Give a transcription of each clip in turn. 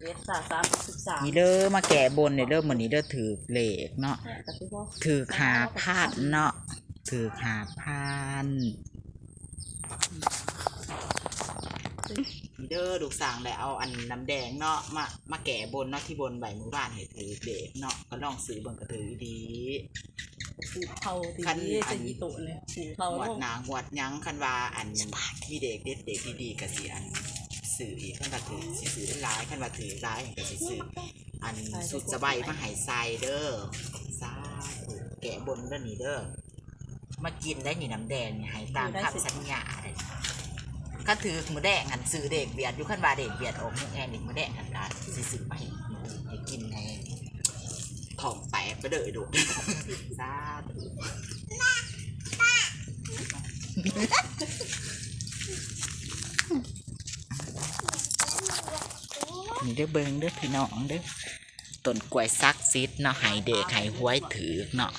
เจ็ดสามสามสิบสามนี่เด้อมาแก่บนเนี่ยเด้อมื้อนี้เด้อถือเลขเนาะแต่พี่บอกถือหาพันเนาะถือหาพันนี่เด้อลูกสางแล้วเอาอันน้ำแดงเนาะมามาแก่บนเนาะที่บนใบมือบ้านให้ถือเด็กเนาะก็ลองซื้อเบิ่งก็ถือดีผูกเทาทีคันนี้อัจะนยีโตะเลยผูกเทาหวแล้ดวหนาหวดหยังคันว่าอันมีเด็กเด็ดเด็กดีๆก็สิอัน สื่ออีกคันว่าถือสิสื่อหลายคันว่าถือหลายก็สิสื่ออันสุดสบายมาให้ใส่เด้อสาธุแกะบนเด้อนี่เด้อมากินได้นี่น้ำแดงนี่ให้ตามคำสัญญาเลยก็ถือหมือแดงหันซื้อเด็กเบียดอยู่คันว่าเด็กเบียดออกมือแอนอีกมือแดงหันได้สิซื้อไปให้กินให้ท้องแตกไปเด้อดูสาธุ นี่เด้อเบิงเด้อพี่น้องเด้อต้นกล้วยซักซิดเนาะให้เด็กให้หวยถือเนาะ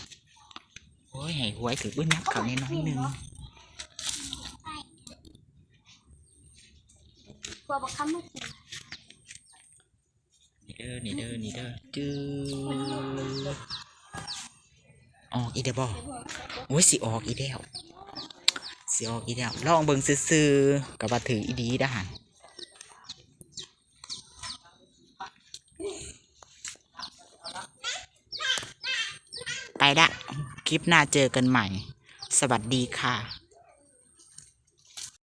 โอ้ยให้หวยถืออุ้ยนับเขาในน้อยนึงตัวบักคำไม่กินนี่เด้อนี่เด้อนี่เด้อจื้อออกอีเด้อบ่โอ้ยสิออกอีเด้วสิออกอีเด้วลองเบิ่งซื่อๆกับว่าถืออีดีด้หัน ไปละ คลิปหน้าเจอกันใหม่ สวัสดีค่ะ